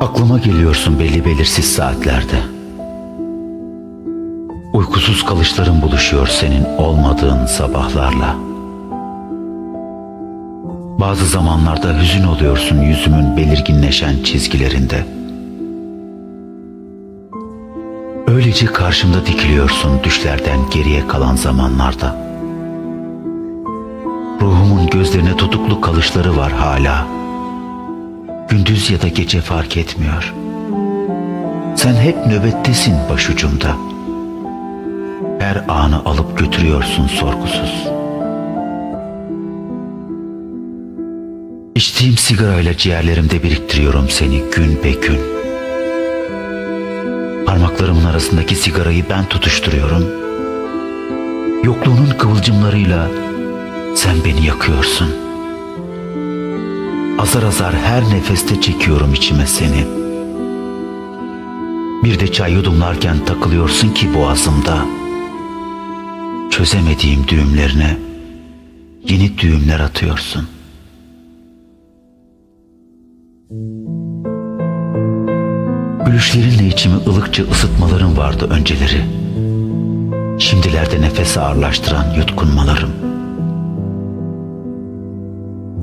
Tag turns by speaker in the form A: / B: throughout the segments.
A: Aklıma geliyorsun belli belirsiz saatlerde. Uykusuz kalışların buluşuyor senin olmadığın sabahlarla. Bazı zamanlarda hüzün oluyorsun yüzümün belirginleşen çizgilerinde. Öylece karşımda dikiliyorsun düşlerden geriye kalan zamanlarda. Ruhumun gözlerine tutuklu kalışları var hala. Gündüz ya da gece fark etmiyor. Sen hep nöbettesin başucumda. Her anı alıp götürüyorsun sorgusuz. İçtiğim sigarayla ciğerlerimde biriktiriyorum seni gün be gün. Parmaklarımın arasındaki sigarayı ben tutuşturuyorum. Yokluğunun kıvılcımlarıyla sen beni yakıyorsun. Azar azar her nefeste çekiyorum içime seni. Bir de çay yudumlarken takılıyorsun ki boğazımda. Çözemediğim düğümlerine yeni düğümler atıyorsun. Gülüşlerinle içimi ılıkça ısıtmaların vardı önceleri. Şimdilerde nefesi ağırlaştıran yutkunmalarım.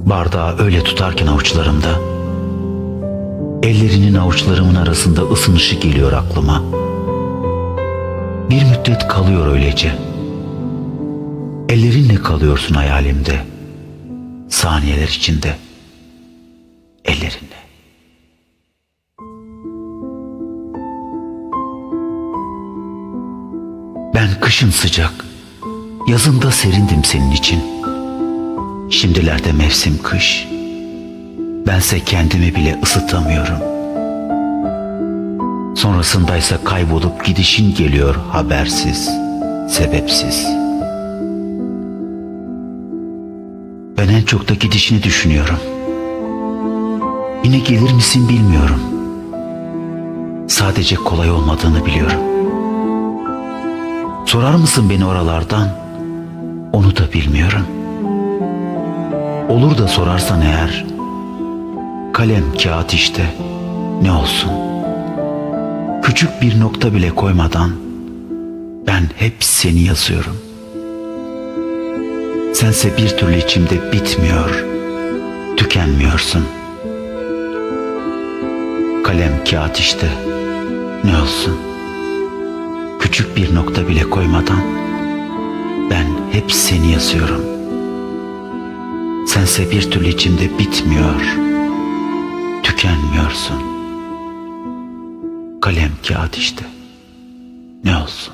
A: Bardağı öyle tutarken avuçlarımda, ellerinin avuçlarımın arasında ısınışı geliyor aklıma. Bir müddet kalıyor öylece. Ellerinle kalıyorsun hayalimde. Saniyeler içinde. Ellerinle. Ben kışın sıcak, yazında serindim senin için. Şimdilerde mevsim kış. Bense kendimi bile ısıtamıyorum. Sonrasındaysa kaybolup gidişin geliyor habersiz, sebepsiz. Ben en çok da gidişini düşünüyorum. Yine gelir misin bilmiyorum. Sadece kolay olmadığını biliyorum. Sorar mısın beni oralardan? Onu da bilmiyorum. Olur da sorarsan eğer, kalem kağıt işte ne olsun. Küçük bir nokta bile koymadan ben hep seni yazıyorum. Sense bir türlü içimde bitmiyor, tükenmiyorsun. Kalem kağıt işte ne olsun. Küçük bir nokta bile koymadan ben hep seni yazıyorum. Sense bir türlü içimde bitmiyor, tükenmiyorsun. Kalem kağıt işte. Ne olsun?